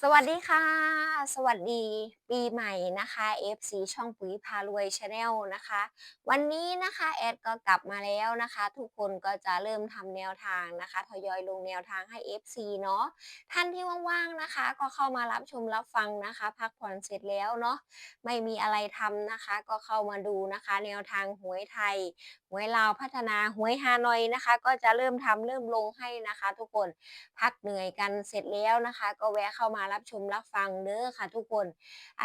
สวัสดีค่ะ สวัสดี ปีใหม่นะคะ FC ช่องปุ๋ยพารวยชาแนลนะคะ วันนี้นะคะแอดก็กลับมาแล้วนะคะ ทุกคนก็จะเริ่มทำแนวทางนะคะทยอยลงแนวทางให้ FC เนาะท่านที่ว่างๆนะคะ ก็เข้ามารับชมรับฟังนะคะ พักผ่อนเสร็จแล้วเนาะไม่มีอะไรทำนะคะ ก็เข้ามาดูนะคะ แนวทางหวยไทยหวยลาวพัฒนาหวยฮานอยนะคะ ก็จะเริ่มทำเริ่มลงให้นะคะ ทุกคนพักเหนื่อยกันเสร็จแล้วนะคะ ก็แวะเข้ามารับชมรับฟังเด้อค่ะ ทุกคน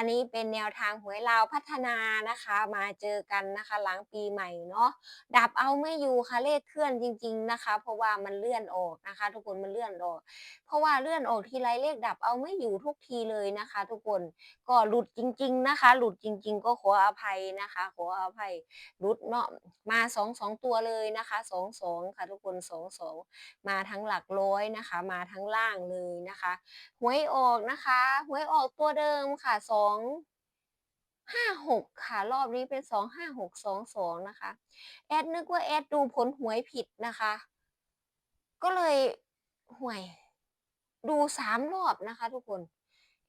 อันนี้เป็นแนวทางหวยลาวพัฒนานะคะ มาเจอกันนะคะ หลังปีใหม่เนาะดับเอาไม่อยู่ค่ะเลขเคลื่อนจริง ๆนะคะ เพราะว่ามันเลื่อนออกนะคะ ทุกคนมันเลื่อนออก เพราะว่าเลื่อนออกทีไรเลขดับเอาไม่อยู่ทุกทีเลยนะคะ ทุกคนก็หลุดจริง ๆนะคะ หลุดจริง ๆ ก็ขออภัยนะคะ ขออภัยหลุดเนาะมาสองสองตัวเลยนะคะสองสองค่ะทุกคนสองสองมาทั้งหลักร้อยนะคะ มาทั้งล่างเลยนะคะหวยออกนะคะหวยออกตัวเดิมค่ะสององห้าหกค่ะ รอบนี้เป็นสองห้าหกสองสองนะคะ แอดนึกว่าแอดดูผลหวยผิดนะคะ ก็เลยห่วย ดูสามรอบนะคะ ทุกคน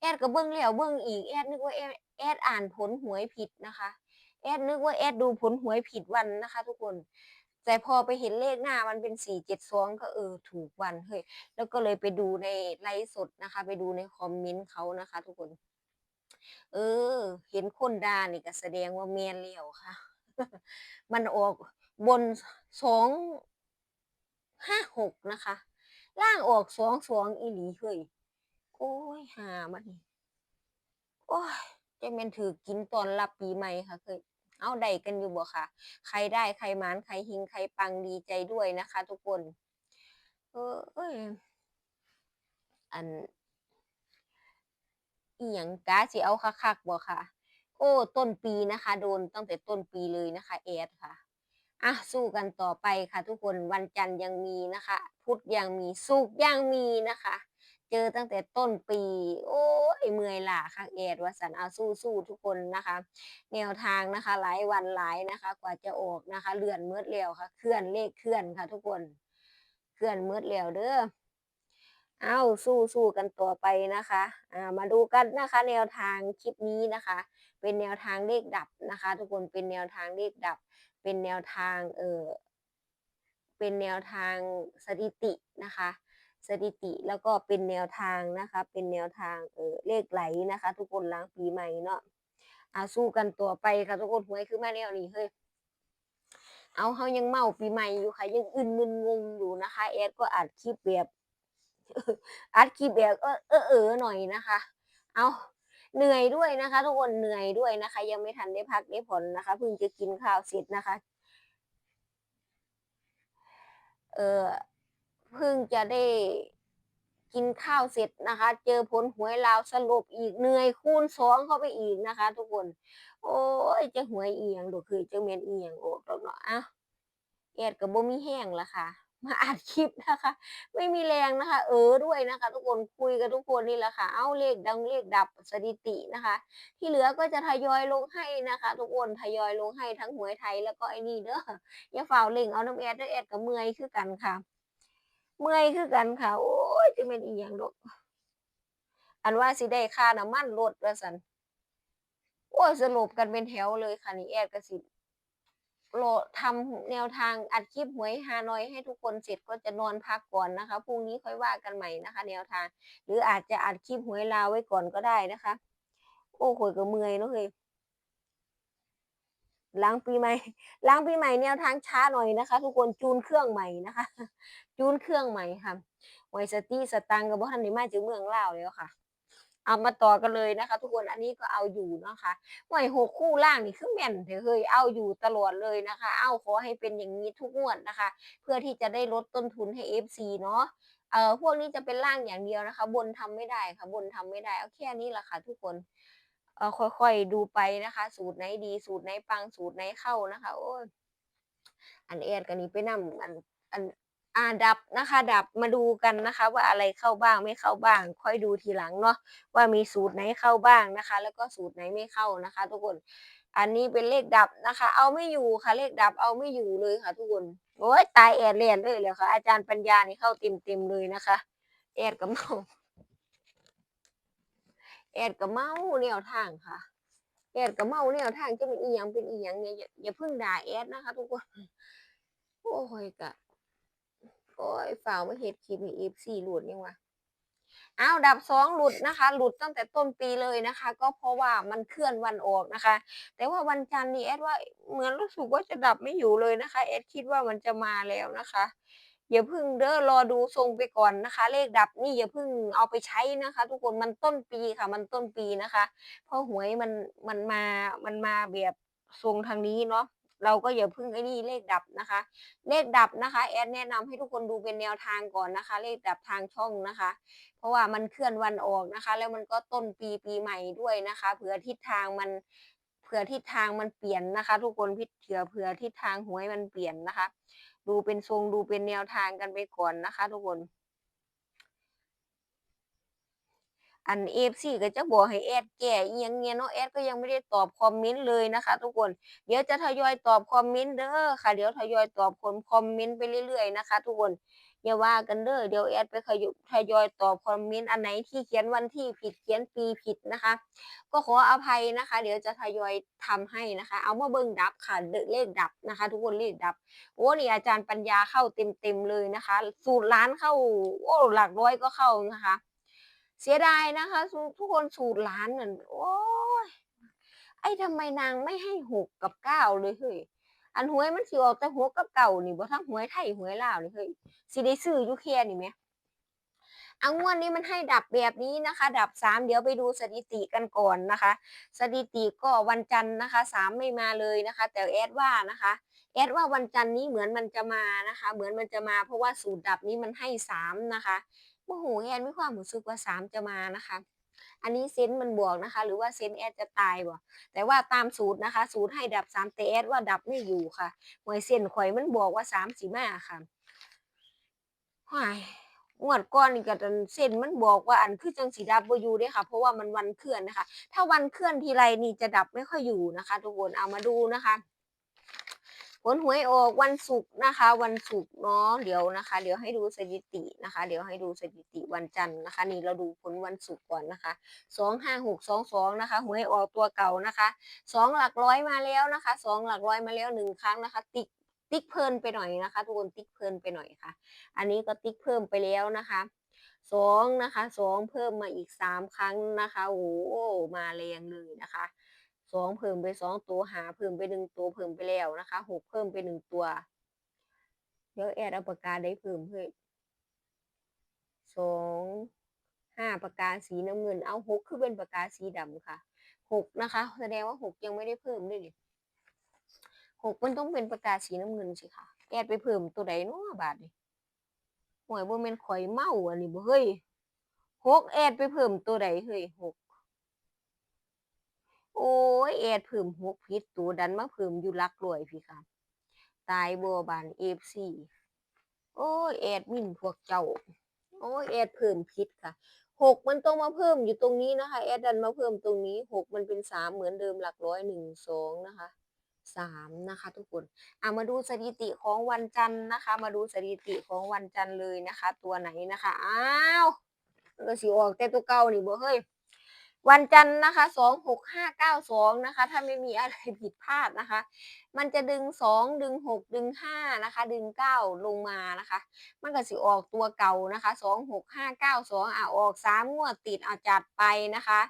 แอดก็เบิ้งแล้วเบิ้งอีก แอดนึกว่าแอดแอดอ่านผลหวยผิดนะคะ แอดนึกว่าแอดดูผลหวยผิดวันนะคะ ทุกคนแต่พอไปเห็นเลขหน้ามันเป็นสี่เจ็ดสองก็เออถูกวันเฮ้ยแล้วก็เลยไปดูในไลฟ์สดนะคะ ไปดูในคอมเมนต์เขานะคะ ทุกคน เออ เห็นคนด่านี่ก็แสดงว่าแมนแล้วค่ะ มันออกบนสองห้าหกนะคะ ล่างออกสองสองอีหลีเฮ้ยโอ้ยหามันโอ้ยจะเป็นถือกินตอนรับปีใหม่ค่ะเคยเอาได้กันอยู่บ่ค่ะ ใครได้ใครมานใครหิงใครปังดีใจด้วยนะคะ ทุกคน เออเอ้ยอัน อีหยังกาสิเอาคักๆบ่ค่ะ โอ้ต้นปีนะคะ โดนตั้งแต่ต้นปีเลยนะคะแอดค่ะอะสู้กันต่อไปค่ะ ทุกคนวันจันทร์ยังมีนะคะ พุธยังมีศุกยังมีนะคะ เจอตั้งแต่ต้นปี โอ้ยเมื่อยล่ะค่ะแอดว่าสันเอาสู้สู้ทุกคนนะคะ แนวทางนะคะ หลายวันหลายนะคะ กว่าจะออกนะคะเลื่อนเมืดแล้วค่ะ เคลื่อนเลขเคลื่อนค่ะ ทุกคน เคลื่อนเมืดแล้วเด้อ เอาสู้สู้กันต่อไปนะคะอ่ามาดูกันนะคะ แนวทางคลิปนี้นะคะ เป็นแนวทางเลขดับนะคะ ทุกคนเป็นแนวทางเลขดับ เป็นแนวทางเออเป็นแนวทางสถิตินะคะ สถิติแล้วก็เป็นแนวทางนะคะ เป็นแนวทางเออเลขไหลนะคะ ทุกคนล้างปีใหม่เนาะอาสู้กันต่อไปค่ะทุกคนหวยคือมาแนวนี้เฮ้ยเอาเขายังเมาปีใหม่อยู่ค่ะ ยังอึนมึนงงอยู่นะคะแอดก็อัดคลิปแบบ อัดคลิปแบบเออเออเออหน่อยนะคะ เอาเหนื่อยด้วยนะคะ ทุกคนเหนื่อยด้วยนะคะ ยังไม่ทันได้พักได้ผ่อนนะคะเพิ่งจะกินข้าวเสร็จนะคะ เออเพิ่งจะได้กินข้าวเสร็จนะคะ เจอผลหวยลาวสรุปอีกเหนื่อยคูณสองเข้าไปอีกนะคะ ทุกคน โอ้ยจะหวยเอียงดูคือจะเมียนเอียงโอ้ตรงเนาะอะแอดกับบ่มีแห้งละค่ะ มาอัดคลิปนะคะ ไม่มีแรงนะคะ เออด้วยนะคะ ทุกคนคุยกับทุกคนนี่แหละค่ะ เอาเลขดังเลขดับสถิตินะคะ ที่เหลือก็จะทยอยลงให้นะคะ ทุกคนทยอยลงให้ทั้งหวยไทยแล้วก็ไอ้นี่เด้ออย่าฝ่าเล่งเอาน้ำแอดเด้อแอดกับเมื่อยคือกันค่ะ เมื่อยคือกันค่ะ โอ้ยจะเป็นอีหยังดอกอันว่าสิได้ค่าน้ำมันรถว่าสันโอ้ยสรุปกันเป็นแถวเลยค่ะนี่แอดก็สิ โหลดทำแนวทางอัดคลิปหวยฮานอยให้ทุกคนเสร็จก็จะนอนพักก่อนนะคะพรุ่งนี้ค่อยว่ากันใหม่นะคะ แนวทาง หรืออาจจะอัดคลิปหวยลาวไว้ก่อนก็ได้นะคะ โอ้โหก็เมื่อยเนาะเฮ้ยหลังปีใหม่หลังปีใหม่แนวทางช้าหน่อยนะคะ ทุกคนจูนเครื่องใหม่นะคะ จูนเครื่องใหม่ค่ะไวสตี้สตังกับบ่ทันได้มาจากเมืองลาวแล้วค่ะ เอามาต่อกันเลยนะคะ ทุกคนอันนี้ก็เอาอยู่เนาะคะหวยหกคู่ล่างนี่คือแม่นเถอะเฮ้ยเอาอยู่ตลอดเลยนะคะ เอาขอให้เป็นอย่างนี้ทุกงวดนะคะ เพื่อที่จะได้ลดต้นทุนให้ FC เนาะเอ่อพวกนี้จะเป็นล่างอย่างเดียวนะคะ บนทำไม่ได้ค่ะ บนทำไม่ได้เอาแค่นี้แหละค่ะ ทุกคนเอ่อค่อยๆดูไปนะคะ สูตรไหนดี สูตรไหนปังสูตรไหนเข้านะคะ โอ้ยอันเอ็ดกันนี้ไปนำอันอัน อ่าดับนะคะ ดับมาดูกันนะคะ ว่าอะไรเข้าบ้างไม่เข้าบ้าง ค่อยดูทีหลังเนาะว่ามีสูตรไหนเข้าบ้างนะคะ แล้วก็สูตรไหนไม่เข้านะคะ ทุกคน อันนี้เป็นเลขดับนะคะ เอาไม่อยู่ค่ะเลขดับเอาไม่อยู่เลยค่ะ ทุกคนโอ้ยตายแอดเลียนเลยเลยค่ะอาจารย์ปัญญานี่เข้าเต็มเต็มเลยนะคะแอดกับเมาแอดก็เมาแนวทางค่ะแอดก็เมาแนวทางจะเป็นอีหยังเป็นอีหยังเนี่ยอย่าเพิ่งด่าแอดนะคะ ทุกคนโอ้ยกะ โอ้ยฝ่าวมาเฮ็ดคลิปให้ FC หลุดยังวะเอาดับสองหลุดนะคะ หลุดตั้งแต่ต้นปีเลยนะคะ ก็เพราะว่ามันเคลื่อนวันออกนะคะ แต่ว่าวันจันทร์นี่แอดว่าเหมือนรู้สึกว่าจะดับไม่อยู่เลยนะคะแอดคิดว่ามันจะมาแล้วนะคะอย่าเพึ่งเด้อรอดูทรงไปก่อนนะคะ เลขดับนี่อย่าเพึ่งเอาไปใช้นะคะ ทุกคนมันต้นปีค่ะ มันต้นปีนะคะ เพราะหวยมันมันมามันมาแบบทรงทางนี้เนาะ เราก็อย่าเพึ่งไอ้นี่เลขดับนะคะ เลขดับนะคะแอดแนะนำให้ทุกคนดูเป็นแนวทางก่อนนะคะ เลขดับทางช่องนะคะ เพราะว่ามันเคลื่อนวันออกนะคะ แล้วมันก็ต้นปีปีใหม่ด้วยนะคะเผื่อทิศทางมันเผื่อทิศทางมันเปลี่ยนนะคะ ทุกคนพิเผื่อเผื่อทิศทางหวยมันเปลี่ยนนะคะ ดูเป็นทรงดูเป็นแนวทางกันไปก่อนนะคะ ทุกคน อันเอฟซีก็จะบอกให้แอดแก่ยังเงี้ยเนาะแอดก็ยังไม่ได้ตอบคอมเมนต์เลยนะคะ ทุกคนเดี๋ยวจะทยอยตอบคอมเมนต์เด้อค่ะเดี๋ยวทยอยตอบคนคอมเมนต์ไปเรื่อยๆนะคะ ทุกคนอย่าว่ากันเด้อเดี๋ยวแอดไปขยุทยอยตอบคอมเมนต์อันไหนที่เขียนวันที่ผิดเขียนปีผิดนะคะ ก็ขออภัยนะคะ เดี๋ยวจะทยอยทำให้นะคะ เอามาเบิ่งดับค่ะเดเลขดับนะคะ ทุกคนเลขดับโอ้นี่อาจารย์ปัญญาเข้าเต็มๆเลยนะคะ สูตรล้านเข้าโอ้หลักร้อยก็เข้านะคะ เสียดายนะคะ ทุกคนสูตรล้านนั่นโอ้ยไอ้ทำไมนางไม่ให้หกกับเก้าเลยเฮ้ยอันหวยมันสิออกแต่หกกับเก่านี่บ่ทั้งหวยไทยหวยลาวนี่เฮ้ยสิได้ซื้ออยู่แค่นี่ไหมอังวดนี้มันให้ดับแบบนี้นะคะ ดับสามเดี๋ยวไปดูสถิติกันก่อนนะคะ สถิติก็วันจันทร์นะคะสามไม่มาเลยนะคะ แต่แอดว่านะคะแอดว่าวันจันทร์นี้เหมือนมันจะมานะคะ เหมือนมันจะมาเพราะว่าสูตรดับนี้มันให้สามนะคะ โอ้โหแอดไม่ความรู้สึกว่าสามจะมานะคะ อันนี้เซนต์มันบวกนะคะ หรือว่าเซนต์แอดจะตายบ่แต่ว่าตามสูตรนะคะ สูตรให้ดับสามแต่แอดว่าดับไม่อยู่ค่ะหวยเส้นข่อยมันบอกว่าสามสีมาค่ะหายงวดก่อนนี่ก็เส้นมันบอกว่าอันคือจังสีดับบ่อยู่ด้ค่ะ เพราะว่ามันวันเคลื่อนนะคะ ถ้าวันเคลื่อนทีไรนี่จะดับไม่ค่อยอยู่นะคะ ทุกคนเอามาดูนะคะ ผลหวยออกวันศุกร์นะคะ วันศุกร์เนาะเดี๋ยวนะคะ เดี๋ยวให้ดูสถิตินะคะ เดี๋ยวให้ดูสถิติวันจันทร์นะคะ นี่เราดูผลวันศุกร์ก่อนนะคะสองห้าหกสองสองนะคะหวยออกตัวเก่านะคะสองหลักร้อยมาแล้วนะคะสองหลักร้อยมาแล้วหนึ่งครั้งนะคะ ติ๊กติ๊กเพลินไปหน่อยนะคะ ทุกคนติ๊กเพลินไปหน่อยค่ะ อันนี้ก็ติ๊กเพิ่มไปแล้วนะคะสองนะคะสองเพิ่มมาอีกสามครั้งนะคะโอ้มาแรงเลยนะคะ สองเพิ่มไปสองตัวหาเพิ่มไปหนึ่งตัวเพิ่มไปแล้วนะคะหกเพิ่มไปหนึ่งตัว เดี๋ยวแอดเอาปากกาได้เพิ่มเฮ้ยสองห้าปากกาสีน้ำเงินเอาหกคือเป็นปากกาสีดำค่ะหกนะคะ แสดงว่าหกยังไม่ได้เพิ่มด้วยดิหกมันต้องเป็นปากกาสีน้ำเงินสิค่ะแอดไปเพิ่มตัวใดเนาะบาทนี่หวยบ่แม่นข่อยเมาอันนี้บ่เฮ้ยหกแอดไปเพิ่มตัวใดเฮ้ยหก โอ้ยแอดเพิ่มหกผิดตัวดันมาเพิ่มอยู่หลักร้อยพี่ค่ะ ตายบัวบานเอฟซีโอ้ยแอดมินพวกเจ้า โอ้ยแอดเพิ่มผิดค่ะหกมันต้องมาเพิ่มอยู่ตรงนี้นะคะแอดดันมาเพิ่มตรงนี้หกมันเป็นสามเหมือนเดิมหลักร้อยหนึ่งสองนะคะสามนะคะ ทุกคนเอามาดูสถิติของวันจันทร์นะคะ มาดูสถิติของวันจันทร์เลยนะคะ ตัวไหนนะคะอ้าวก็สิออกแต่ตัวเก่านี่บ่เฮ้ย วันจันทร์นะคะสองหกห้าเก้าสองนะคะ ถ้าไม่มีอะไรผิดพลาดนะคะ มันจะดึงสองดึงหกดึงห้านะคะ ดึงเก้าลงมานะคะ มันก็สิออกตัวเก่านะคะสองหกห้าเก้าสองอะออกสามงวดติดเอาจัดไปนะคะ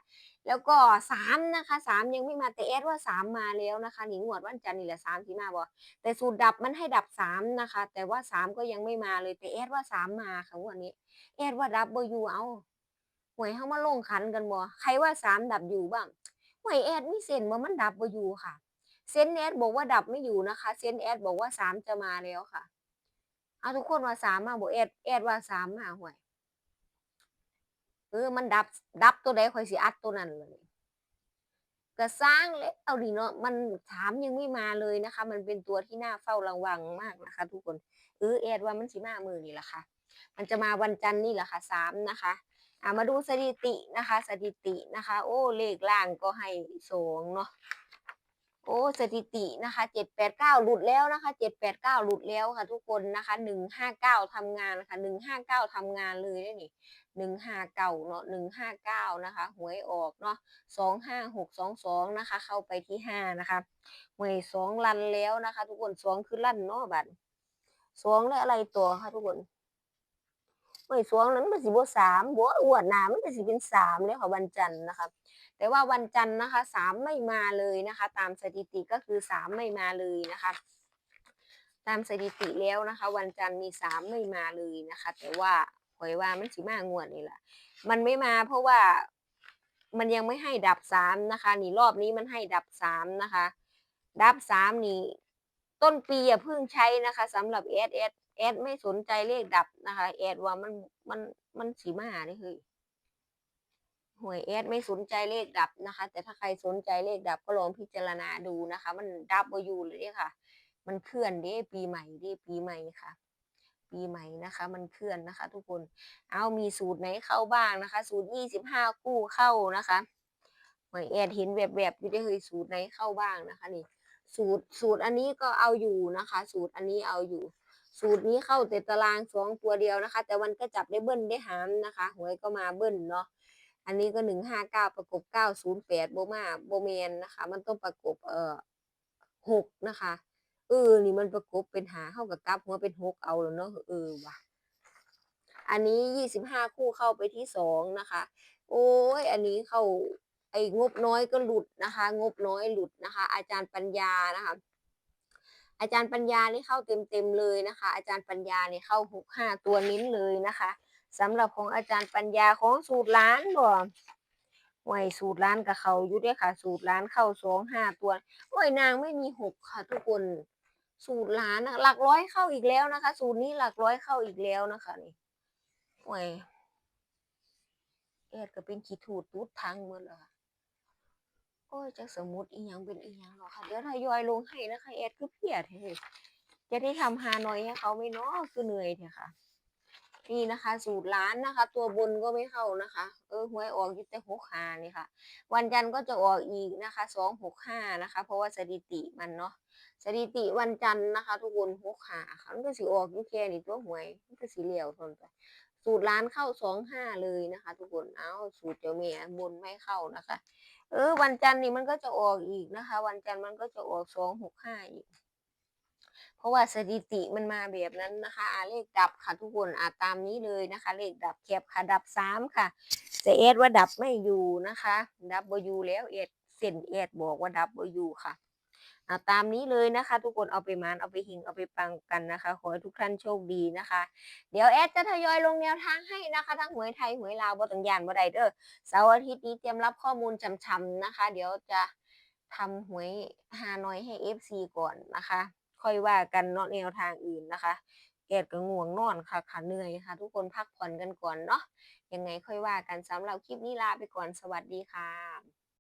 แล้วก็สามนะคะสามยังไม่มาแต่แอดว่าสามมาแล้วนะคะหนีงวดวันจันทร์นี่แหละสามที่มาบอแต่สูตรดับมันให้ดับสามนะคะ แต่ว่าสามก็ยังไม่มาเลยแต่แอดว่าสามมาค่ะวันนี้แอดว่าดับเบอร์ยูเอา วยเข้ามาลงขันกันบ่ใครว่าสามดับอยู่บ้างหวยแอดมีเซนว่ามันดับเบอยู่ค่ะ เซนแอดบอกว่าดับไม่อยู่นะคะ เซนแอดบอกว่าสามจะมาแล้วค่ะเอาทุกคนว่าสามมาบอกแอดแอดว่าสามมาหวยเออมันดับดับตัวใดคอยสิอัดตัวนั้นเลยก็สร้างแล้วเอาดีเนาะมันถามยังไม่มาเลยนะคะ มันเป็นตัวที่น่าเฝ้าระวังมากนะคะ ทุกคนเออแอดว่ามันสิมามือนี่แหละค่ะ มันจะมาวันจันทร์นี่แหละค่ะสามนะคะามาดูสถิตินะคะ สถิตินะคะ โอ้เลขล่างก็ให้สองเนาะโอ้สถิตินะคะเจ็ดแปดเก้าหลุดแล้วนะคะเจ็ดแปดเก้าหลุดแล้วค่ะ ทุกคนนะคะหนึ่งห้าเก้าทำงานค่ะหนึ่งห้าเก้าทำงานเลยได้นี่หนึ่งห้าเก้าเนาะหนึ่งห้าเก้านะคะหวยออกเนาะสองห้าหกสองสองนะคะ เข้าไปที่ห้านะคะหวยสองลันแล้วนะคะ ทุกคนสองคือลั่นเนาะบัดสองแล้วอะไรตัวคะทุกคน หวยสองนั้นมันสิบสามบัวอวดหนามันจะสิเป็นสามเลยค่ะวันจันทร์นะคะแต่ว่าวันจันทร์นะคะสามไม่มาเลยนะคะ ตามสถิติก็คือสามไม่มาเลยนะคะ ตามสถิติแล้วนะคะ วันจันทร์มีสามไม่มาเลยนะคะ แต่ว่าหวยว่ามันสิมางวดนี่แหละมันไม่มาเพราะว่ามันยังไม่ให้ดับสามนะคะ นี่รอบนี้มันให้ดับสามนะคะ ดับสามนี่ต้นปีอย่าเพิ่งใช้นะคะสำหรับแอด แอดไม่สนใจเลขดับนะคะ แอดว่ามันมันมันสีมาได้เฮ้ยหวยแอดไม่สนใจเลขดับนะคะ แต่ถ้าใครสนใจเลขดับก็ลองพิจารณาดูนะคะ มันดับเบอยู่เลยเด้ค่ะ มันเคลื่อนเด้ปีใหม่เด้ปีใหม่ค่ะปีใหม่นะคะ มันเคลื่อนนะคะ ทุกคน เอามีสูตรไหนเข้าบ้างนะคะ สูตรยี่สิบห้ากู้เข้านะคะหวยแอดเห็นแบบแบบอยู่ได้เฮ้ยสูตรไหนเข้าบ้างนะคะนี่ สูตรสูตรอันนี้ก็เอาอยู่นะคะ สูตรอันนี้เอาอยู่ สูตรนี้เข้าแต่ตารางสองตัวเดียวนะคะ แต่มันก็จับได้เบิ้ลได้หามนะคะหวยก็มาเบิ้ลเนาะอันนี้ก็หนึ่งห้าเก้าประกบเก้าศูนย์แปดโบมาโบเมนนะคะ มันต้องประกบเอ่อหกนะคะเออนี่มันประกบเป็นหาเข้ากับกราฟหัวเป็นหกเอาแล้วเนาะเออว่ะอันนี้ยี่สิบห้าคู่เข้าไปที่สองนะคะ โอ้ยอันนี้เข้าไอ้งบน้อยก็หลุดนะคะ งบน้อยหลุดนะคะ อาจารย์ปัญญานะคะ อาจารย์ปัญญานี่เข้าเต็มเต็มๆเลยนะคะ อาจารย์ปัญญานี่เข้าหกห้าตัวนิ้นเลยนะคะสำหรับของอาจารย์ปัญญาของสูตรล้านบ่ห่วยสูตรล้านกับเขายู่เด้วยค่ะ สูตรล้านเข้าสองห้าตัวโอ้ยนางไม่มีหกค่ะ ทุกคนสูตรล้านหลักร้อยเข้าอีกแล้วนะคะ สูตรนี้หลักร้อยเข้าอีกแล้วนะคะนี่โอ้ยเอ็ดก็เป็นขีดถูดตูดทังหมดแล้วค่ะ โอ้ยจะสมมติอีหยังเป็นอีหยังหรอค่ะเดี๋ยวทยอยลงให้นะคะแอดคือเพียดเฮ้จะได้ทำฮานอยให้เขาไหม่เนาะคือเหนื่อยเถอะค่ะ นี่นะคะ สูตรล้านนะคะ ตัวบนก็ไม่เข้านะคะ เออหวยออกยี่แต่หกห้านี่ค่ะ วันจันทร์ก็จะออกอีกนะคะสองหกห้านะคะ เพราะว่าสถิติมันเนาะสถิติวันจันทร์นะคะ ทุกคนหกห้าค่ะมันก็สิออกยี่แค่นี่ตัวหวยมันก็สิเหลียวทนไป สูตรล้านเข้าสองห้าเลยนะคะ ทุกคน เอาสูตรเจ้าแม่บนไม่เข้านะคะ เออ วันจันทร์นี่มันก็จะออกอีกนะคะ วันจันทร์มันก็จะออกสองหกห้าอีก เพราะว่าสถิติมันมาแบบนั้นนะคะอาเลขดับค่ะทุกคนอาตามนี้เลยนะคะ เลขดับแคบค่ะดับสามค่ะแต่เอสว่าดับไม่อยู่นะคะ ดับบอยู่แล้วเอสเส้นเอสบอกว่าดับบอยู่ค่ะ อาตามนี้เลยนะคะ ทุกคนเอาไปมานเอาไปหิงเอาไปปังกันนะคะ ขอให้ทุกท่านโชคดีนะคะ เดี๋ยวแอดจะทยอยลงแนวทางให้นะคะ ทั้งหวยไทยหวยลาวบ่ต้องยานบ่ไดเด้อเสาร์อาทิตย์นี้เตรียมรับข้อมูลช่ำๆนะคะ เดี๋ยวจะทำหวยฮานอยให้ FC ก่อนนะคะ ค่อยว่ากันเนาะแนวทางอื่นนะคะเอดก็ง่วงนอนค่ะค่ะเหนื่อยค่ะ ทุกคนพักผ่อนกันก่อนเนาะยังไงค่อยว่ากันสำหรับคลิปนี้ลาไปก่อนสวัสดีค่ะ